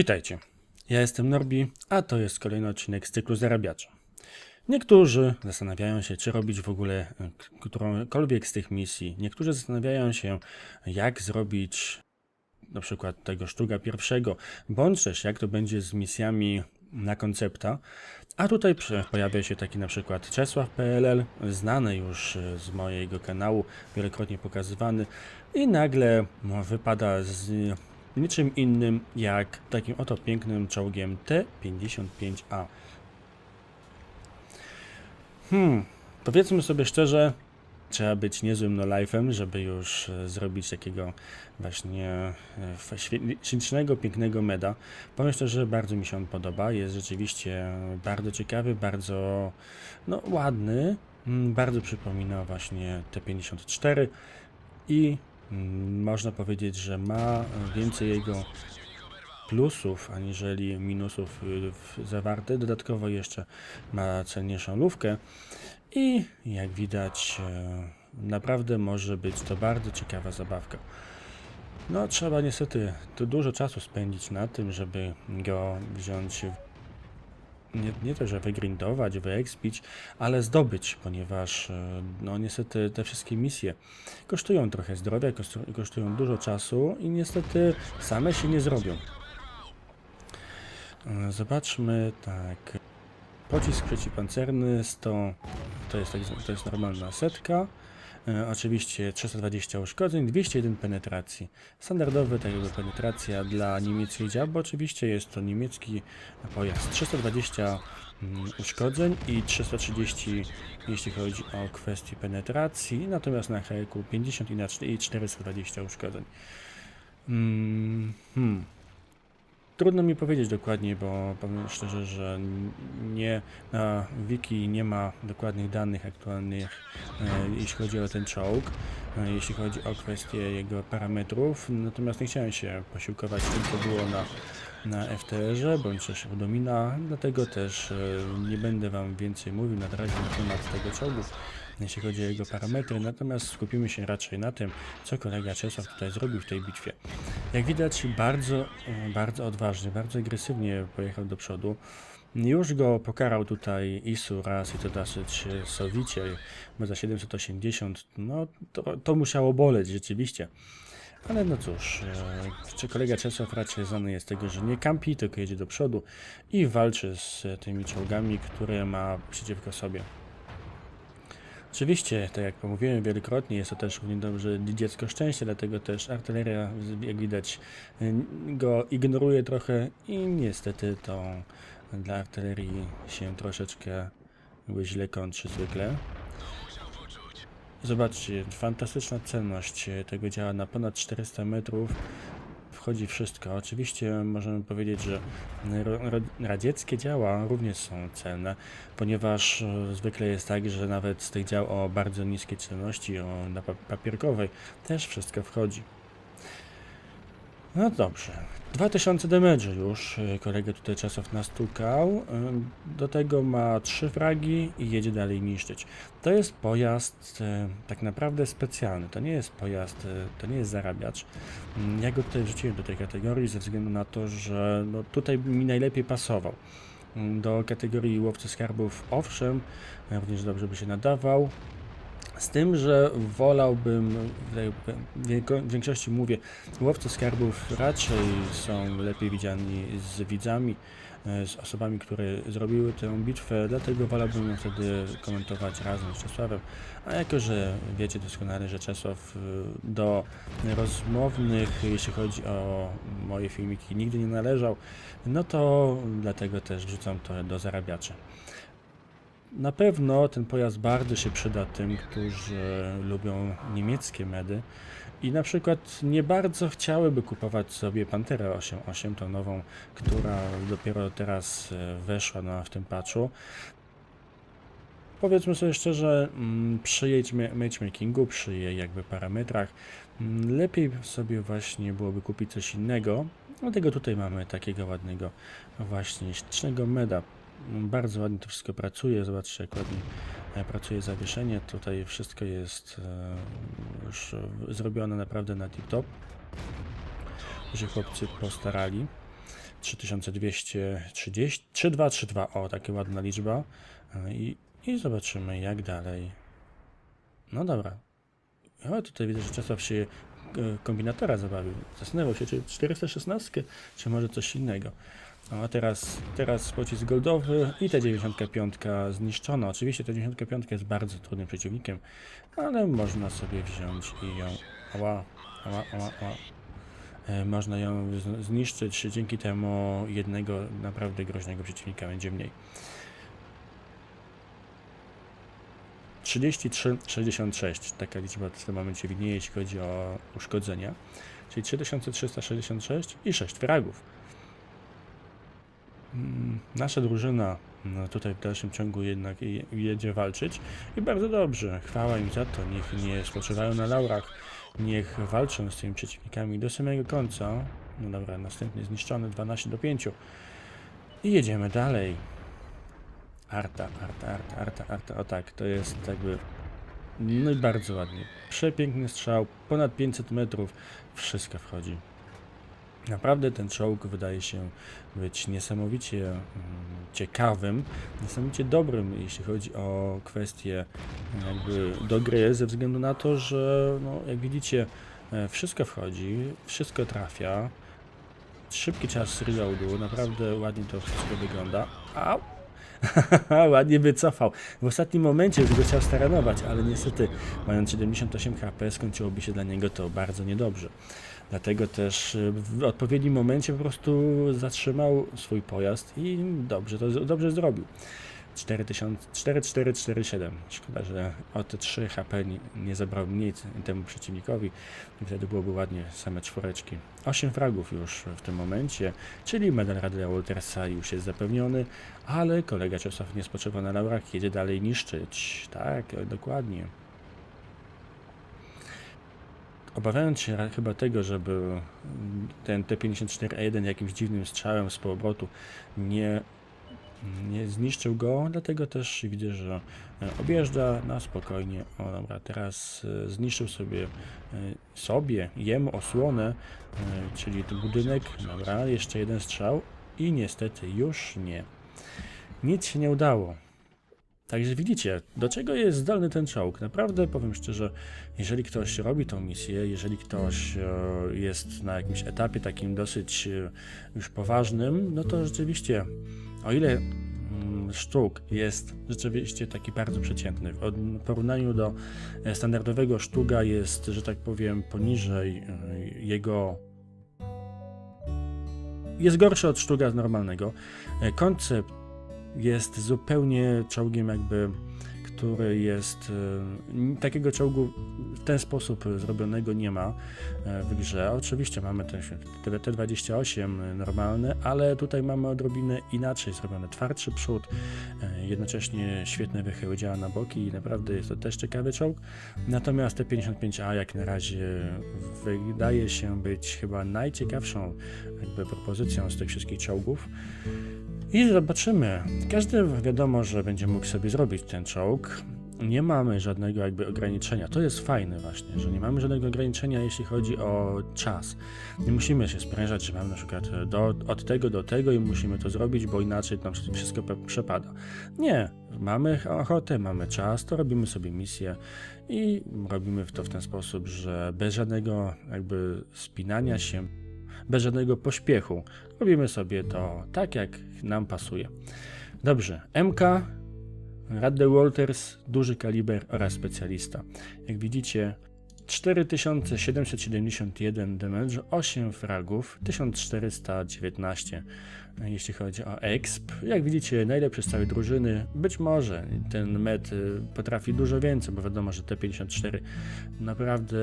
Witajcie. Ja jestem Norbi, a to jest kolejny odcinek z cyklu Zarabiacza. Niektórzy zastanawiają się, czy robić w ogóle e, którąkolwiek z tych misji. Niektórzy zastanawiają się, jak zrobić na przykład tego sztuka pierwszego, bądź też jak to będzie z misjami na koncepta. A tutaj pojawia się taki na przykład Czesław PLL, znany już e, z mojego kanału, wielokrotnie pokazywany i nagle wypada z niczym innym jak takim oto pięknym czołgiem T-55A. Hmm, powiedzmy sobie szczerze, trzeba być niezłym no-life'em, żeby już e, zrobić takiego właśnie e, ślicznego, pięknego meda. Powiem szczerze, że bardzo mi się on podoba. Jest rzeczywiście bardzo ciekawy, bardzo no, ładny. Mm, Bardzo przypomina właśnie T-54 i można powiedzieć, że ma więcej jego plusów aniżeli minusów y, w- zawarte. Dodatkowo jeszcze ma cenniejszą lówkę i jak widać e, naprawdę może być to bardzo ciekawa zabawka. No trzeba niestety tu dużo czasu spędzić na tym, żeby go wziąć nie, nie to, że wygrindować, wyekspić, ale zdobyć, ponieważ e, no niestety te wszystkie misje kosztują trochę zdrowia, kosztu- kosztują dużo czasu i niestety same się nie zrobią. E, Zobaczmy tak. Pocisk przeciwpancerny 100 to jest, tak, to jest normalna setka. E, oczywiście 320 uszkodzeń, 201 penetracji. Standardowy tak penetracja dla niemieckiej dział, bo oczywiście jest to niemiecki pojazd. 320 mm, uszkodzeń i 330 jeśli chodzi o kwestię penetracji, natomiast na HQ 50 i, na, cz- i 420 uszkodzeń. Mm, hmm. Trudno mi powiedzieć dokładnie, bo powiem szczerze, że nie na wiki nie ma dokładnych danych aktualnych, e, jeśli chodzi o ten czołg, e, jeśli chodzi o kwestię jego parametrów. Natomiast nie chciałem się posiłkować tym, co było na, na FTR-ze, bądź też Domina, dlatego też e, nie będę Wam więcej mówił na razie na temat tego czołgu, jeśli chodzi o jego parametry, natomiast skupimy się raczej na tym, co kolega Czesław tutaj zrobił w tej bitwie. Jak widać, bardzo, e, bardzo odważnie, bardzo agresywnie pojechał do przodu. Już go pokarał tutaj Isu raz i to dosyć sowicie, bo za 780, no to, to musiało boleć rzeczywiście. Ale no cóż, e, czy kolega Czesław raczej znany jest tego, że nie kampi, tylko jedzie do przodu i walczy z tymi czołgami, które ma przeciwko sobie. Oczywiście, tak jak pomówiłem wielokrotnie, jest to też równie dobrze dziecko szczęścia, dlatego też artyleria, jak widać, go ignoruje trochę i niestety to dla artylerii się troszeczkę źle kończy zwykle. Zobaczcie, fantastyczna celność e, tego działa na ponad 400 metrów. Wchodzi wszystko. Oczywiście możemy powiedzieć, że radzieckie działa również są celne, ponieważ e, zwykle jest tak, że nawet z tych dział o bardzo niskiej celności, o papierkowej, też wszystko wchodzi. No dobrze. 2000 damage już e, kolega tutaj Czesław nastukał. E, Do tego ma trzy fragi i jedzie dalej niszczyć. To jest pojazd e, tak naprawdę specjalny. To nie jest pojazd, to nie jest zarabiacz. Mm, Ja go tutaj wrzuciłem do tej kategorii ze względu na to, że no, tutaj mi najlepiej pasował. Mm, Do kategorii łowcy skarbów owszem, również dobrze by się nadawał. Z tym, że wolałbym, w większości mówię, łowcy skarbów raczej są lepiej widziani z widzami, e, z osobami, które zrobiły tę bitwę, dlatego wolałbym ją wtedy komentować razem z Czesławem. A jako, że wiecie doskonale, że Czesław e, do rozmownych, jeśli chodzi o moje filmiki, nigdy nie należał, no to dlatego też wrzucam to do zarabiaczy. Na pewno ten pojazd bardzo się przyda tym, którzy lubią niemieckie medy i na przykład nie bardzo chciałyby kupować sobie Panterę 8.8, tą nową, która dopiero teraz e, weszła na, w tym patchu. Powiedzmy sobie szczerze, mm, przy jej ma- matchmakingu, przy jej jakby parametrach, mm, lepiej sobie właśnie byłoby kupić coś innego. Dlatego tutaj mamy takiego ładnego właśnie ślicznego meda. Bardzo ładnie to wszystko pracuje. Zobaczcie, jak ładnie e, pracuje zawieszenie. Tutaj wszystko jest e, już zrobione naprawdę na tip-top. Że chłopcy postarali. 3230, 3232, o, taka ładna liczba. E, I, I zobaczymy, jak dalej. No dobra. O, tutaj widzę, że Czesław się kombinatora zabawił. Zastanawiał się, czy 416, czy może coś innego. No, a teraz, teraz pocisk goldowy i ta 95 zniszczona. Oczywiście ta 95 jest bardzo trudnym przeciwnikiem, ale można sobie wziąć i ją. Ała, ała, ała, ała. E, Można ją zniszczyć, dzięki temu jednego naprawdę groźnego przeciwnika będzie mniej. 3366, taka liczba w tym momencie widnieje, jeśli chodzi o uszkodzenia, czyli 3366 i 6 fragów. Mm, Nasza drużyna no, tutaj w dalszym ciągu jednak je- jedzie walczyć i bardzo dobrze. Chwała im za to. Niech nie spoczywają na laurach. Niech walczą z tymi przeciwnikami do samego końca. No dobra, następny zniszczony 12 do 5. I jedziemy dalej. Arta, Arta, Arta, Arta, Arta. O tak, to jest jakby. No i bardzo ładnie. Przepiękny strzał, ponad 500 metrów. Wszystko wchodzi. Naprawdę ten czołg wydaje się być niesamowicie mm, ciekawym, niesamowicie dobrym, jeśli chodzi o kwestie jakby do gry, ze względu na to, że no, jak widzicie, e, wszystko wchodzi, wszystko trafia. Szybki czas reloadu, naprawdę ładnie to wszystko wygląda. Au! ładnie wycofał. W ostatnim momencie już go chciał staranować, ale niestety, mając 78 HP, skończyłoby się dla niego to bardzo niedobrze. Dlatego też y, w odpowiednim momencie po prostu zatrzymał swój pojazd i dobrze to dobrze zrobił. 4000 4447. Szkoda, że o te 3 HP nie, zabrał mniej temu przeciwnikowi. Wtedy byłoby ładnie same czworeczki. 8 fragów już w tym momencie, czyli medal Rady Waltersa już jest zapewniony, ale kolega Czesław nie spoczywa na laurach, jedzie dalej niszczyć. Tak, dokładnie. Obawiając się chyba tego, żeby mm, ten T-54A1 jakimś dziwnym strzałem z poobrotu nie, nie zniszczył go, dlatego też widzę, że e, objeżdża na spokojnie. O dobra, teraz e, zniszczył sobie, e, sobie, jemu osłonę, czyli ten budynek. Dobra, jeszcze jeden strzał i niestety już nie. Nic się nie udało. Także widzicie, do czego jest zdolny ten czołg. Naprawdę powiem szczerze, jeżeli ktoś robi tą misję, jeżeli ktoś e, jest na jakimś etapie takim dosyć e, już poważnym, no to rzeczywiście, o ile mm, sztuk jest rzeczywiście taki bardzo przeciętny, w porównaniu do e, standardowego sztuga jest, że tak powiem, poniżej jego jest gorszy od sztuga normalnego. Koncept jest zupełnie czołgiem jakby, który jest e, takiego czołgu w ten sposób zrobionego nie ma e, w grze. Oczywiście mamy te te T28 normalne, ale tutaj mamy odrobinę inaczej zrobione. Twardszy przód, e, jednocześnie świetne wychyły działa na boki i naprawdę jest to też ciekawy czołg. Natomiast T55A jak na razie wydaje się być chyba najciekawszą jakby propozycją z tych wszystkich czołgów. I zobaczymy. Każdy wiadomo, że będzie mógł sobie zrobić ten czołg. Nie mamy żadnego jakby ograniczenia. To jest fajne właśnie, że nie mamy żadnego ograniczenia, jeśli chodzi o czas. Nie musimy się sprężać, że mamy na przykład do, od tego do tego i musimy to zrobić, bo inaczej nam wszystko przepada. Nie. Mamy ochotę, mamy czas, to robimy sobie misję i robimy to w ten sposób, że bez żadnego jakby spinania się, bez żadnego pośpiechu robimy sobie to tak, jak nam pasuje. Dobrze, MK, Radde Walters, duży kaliber oraz specjalista. Jak widzicie, 4771 damage, 8 fragów, 1419 jeśli chodzi o exp. Jak widzicie, najlepszy z całej drużyny. Być może ten med y, potrafi dużo więcej, bo wiadomo, że T54 naprawdę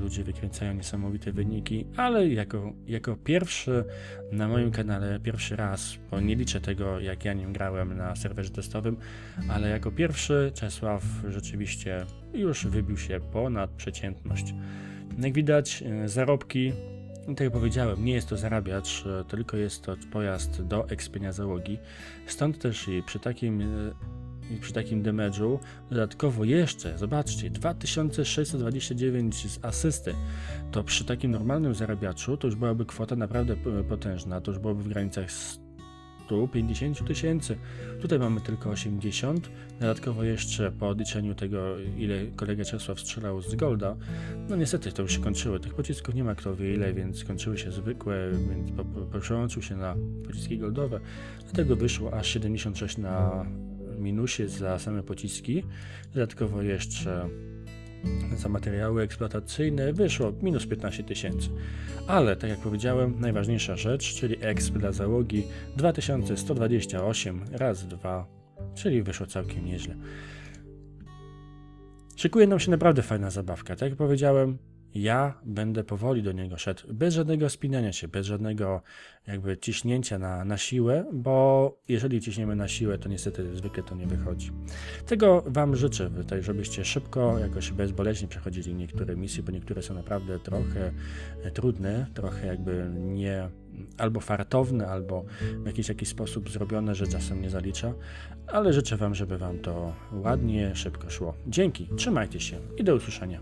ludzie wykręcają niesamowite wyniki, ale jako, jako pierwszy na moim kanale, pierwszy raz, bo nie liczę tego, jak ja nim grałem na serwerze testowym, ale jako pierwszy Czesław rzeczywiście już wybił się ponad przeciętność. Jak widać, e, zarobki, tak jak powiedziałem, nie jest to zarabiacz, e, tylko jest to pojazd do ekspienia załogi. Stąd też i przy takim e, i przy takim damage'u, dodatkowo jeszcze, zobaczcie, 2629 z asysty, to przy takim normalnym zarabiaczu to już byłaby kwota naprawdę potężna, to już byłoby w granicach 150 tysięcy. Tutaj mamy tylko 80, dodatkowo jeszcze po odliczeniu tego, ile kolega Czesław strzelał z Golda, no niestety to już się kończyły. Tych pocisków nie ma kto wie ile, więc skończyły się zwykłe, więc po, po, przełączył się na pociski goldowe. Dlatego wyszło aż 76 na minusie za same pociski. Dodatkowo jeszcze za materiały eksploatacyjne wyszło minus 15 tysięcy. Ale, tak jak powiedziałem, najważniejsza rzecz, czyli exp dla załogi 2128 razy 2, czyli wyszło całkiem nieźle. Szykuje nam się naprawdę fajna zabawka. Tak jak powiedziałem, ja będę powoli do niego szedł, bez żadnego spinania się, bez żadnego jakby ciśnięcia na, na siłę, bo jeżeli ciśniemy na siłę, to niestety zwykle to nie wychodzi. Tego Wam życzę, tutaj, żebyście szybko, jakoś bezboleśnie przechodzili niektóre misje, bo niektóre są naprawdę trochę e, trudne, trochę jakby nie albo fartowne, albo w jakiś, jakiś sposób zrobione, że czasem nie zalicza, ale życzę Wam, żeby Wam to ładnie, szybko szło. Dzięki, trzymajcie się i do usłyszenia.